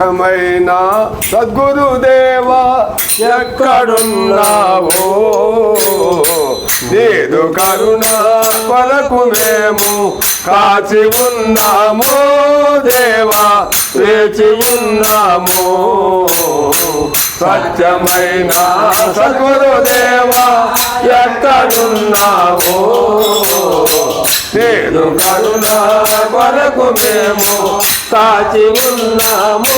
మైన సద్గురుదేవా ఎక్కడున్నావో? నీదు కరుణ కొరకు మేము కాచి ఉన్నాము దేవా వేచి ఉన్నాము. సత్యమైన సద్గురుదేవా ఎక్కడున్నావో? నేను కరుణ కొరకు మేము కాచి ఉన్నాము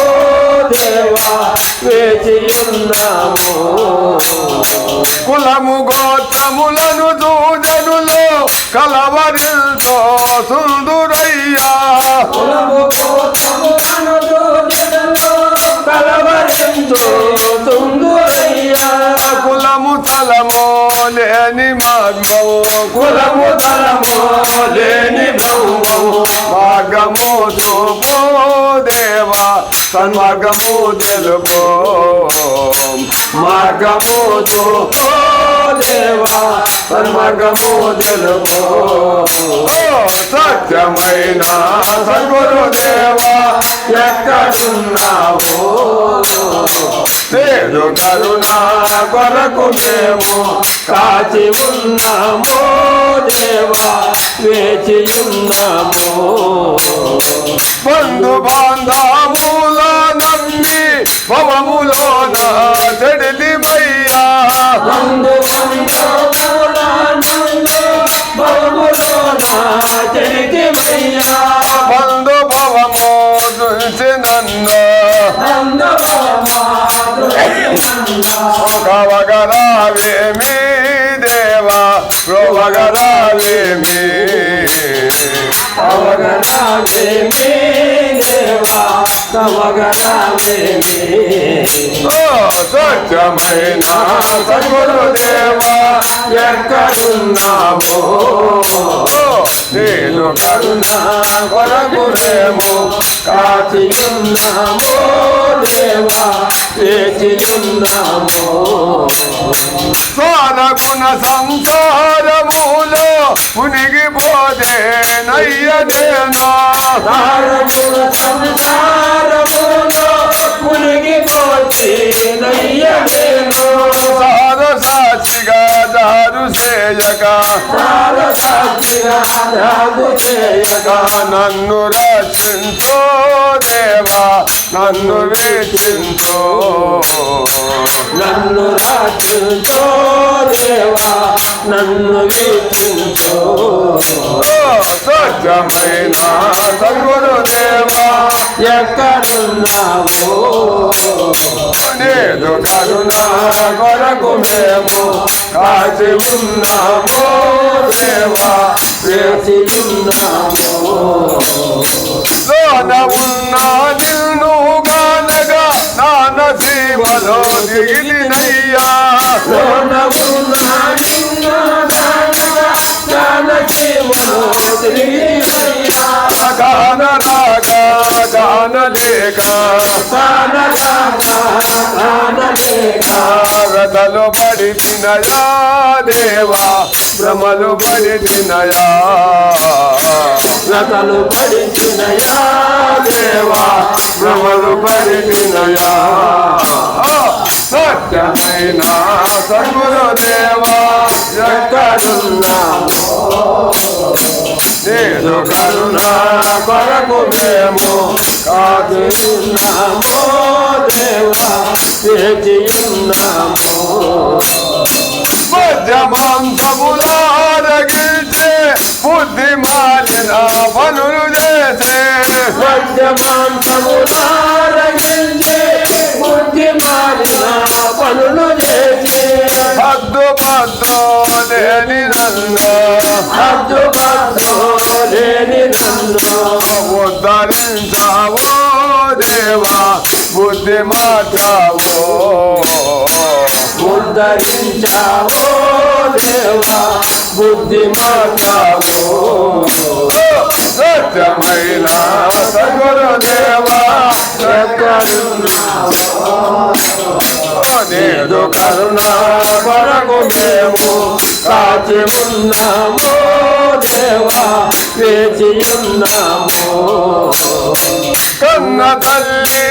దేవా వేచి ఉన్నాము. కులము గోత్రములను దూజనులో కలవరిల్తో సుందురయ్యా. కులము తలము లేని మర్మము కులము తలము లేని బ్రహ్మము మార్గము చూపో దేవా సన్మార్గము తెలుపో. మార్గము చూపో దేవా. సన్మార్గము తెలుపు సత్యమైన సద్గురుదేవా ఎక్కడున్నావు? లేదు కరుణ కొరకు మేము కాచి ఉన్నాము దేవా వేచి ఉన్నాము. బంధు బాంధముల నమ్మి భవములోన బంధు భవము చూసి నన్ను. కవగరావేమి దేవా ప్రోవగరావేమి ఓ సత్యమైన సద్గురుదేవా ఎక్కడున్నామో నేను కరుణా కొరకు మేము కాచి ఉన్నామో దేవా వేచి ఉన్నామో స్వానగుణ సంసారములో సంసార నయ్య నేను సార సాక్షిగా దారు నన్ను రక్షించో దేవా నన్ను వేచించో. నన్ను రాచుతో దేవా నన్ను వీక్షించో సత్యమైన సద్గురు దేవా ఎక్కడున్నావో? నేను కరుణ కొరకు మేము కాచి ఉన్నాము. దేవా వేచి ఉన్నామో లోన నిన్ను గానగా నాన్న సీమలో దిగిలినయ్యా లోన ఉన్న నిన్ను దానగా దానజీవనో తిరిగినయ్యా. గాన రాగా గాన లేక దానగాగా దానలేక రథలు పడి తినయా దేవా భ్రమలు పడి తినయా రతలు పడిచినయా దేవా భ్రమలు పడి తినయా సత్యమైన సద్గురు దేవా ఎక్కడున్నావు? నేను కరుణ కొరకు మేము కాదు ఉన్నామో దేవా వేచి ఉన్నామో మధ్యమాంసములారగిల్చే బుద్ధి మాలిన పనులు చేసే. మధ్యమాంసములారగించే బుద్ధి మారిన పనులు చేసి. హద్దు పద్దు లేని నన్ను చూస్తే మార్చావో ఉద్ధరించావో దేవా బుద్ధి మార్చావో సత్యమైన సగురు దేవా ఎక్కడున్నావో. నేను కరుణ కొరకు మేము కాచి ఉన్నాము దేవా వేచి ఉన్నాము. కన్న తల్లి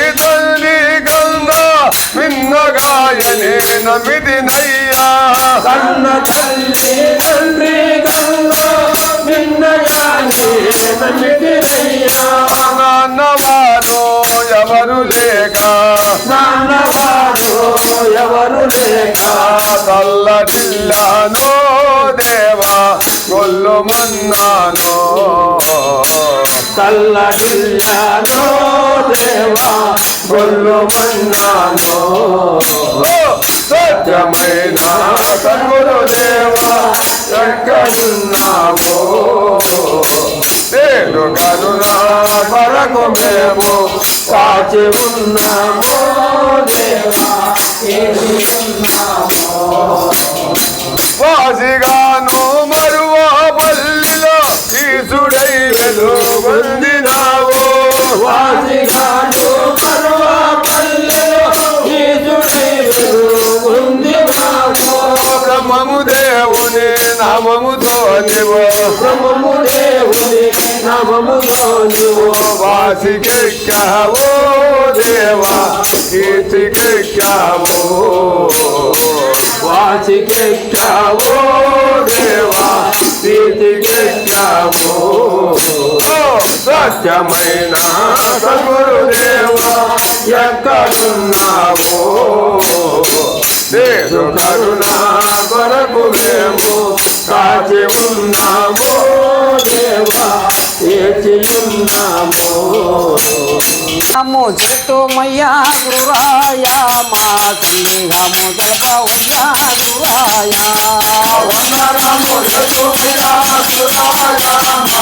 తల్లి నమ్మిదినయ్యా కన్న తల్లి తండ్రి గంగ నిన్న గాని నమ్మితిరయ్యా నాన్నవారు ఎవరు లేక? నాన్నవారు ఎవరు లేక? తల్లడిల్లాను దేవా కొల్లు మన్నాను తల్లడిల్లానో దేవా గొల్లు సత్యమైన సద్గురు దేవా ఎక్కడున్నావో. నేను కరుణా వరకు మేము కాచి ఉన్నామో దేవా నామముతో నీవు బ్రహ్మము దేవుని నామములో నీవు వాసికెక్కావో దేవా కీర్తికెక్కావో వాసికెక్కావో దేవా ప్రీతికెక్కావో సత్యమైన సద్గురుదేవా ఎక్కడున్నావో. నేను కరుణా కొరకు మేము ఉన్నామో దేవా ఏచి ఉన్నామో నమో చెట్టు మయ్యా గురాయ మా గము దర్భయ్యా గురాయ మా మా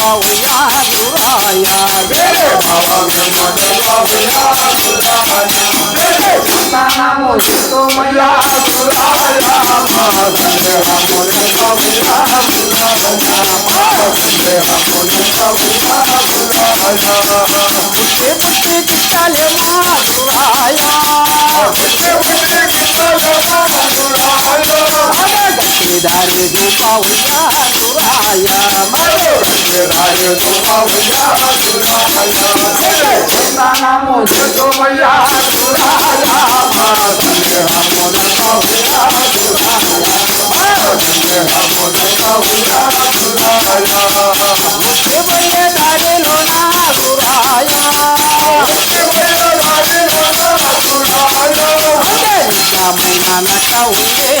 మేము తెల్పయ్యా గురాయ నమో చెట్టు మయ్యా పుట్టి పుట్టి కిట్టాలే మా గురాయ దారి దూపయ్యా గురాయ నమో చెట్టు Maya, Maya, Maya, Maya, Maya, নাম তোমায়া তুরায়া মাসিয়ে আমন কবিয়া তুরায়া মাসিয়ে আমন কবিয়া তুরায়া এ বলে দাঁড়িলো না তুরায়া এ বলে দাঁড়িলো না তুরায়া নাম নানা কাউয়ে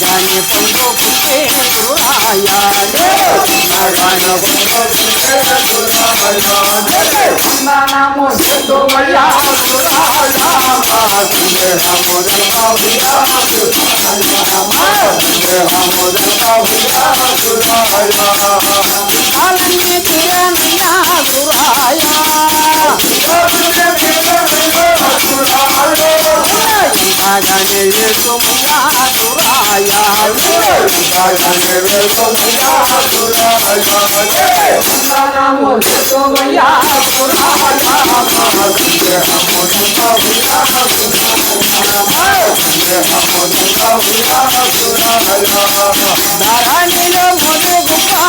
गाने पंडो के सुराया నా గురురాయ చిన్నగానే పొందుకుంటే గురురాయ నామో సోమయ్యా కాలన్నీ తిరనయ్యా గురురాయ చిన్నగానే వేసుమయ్యా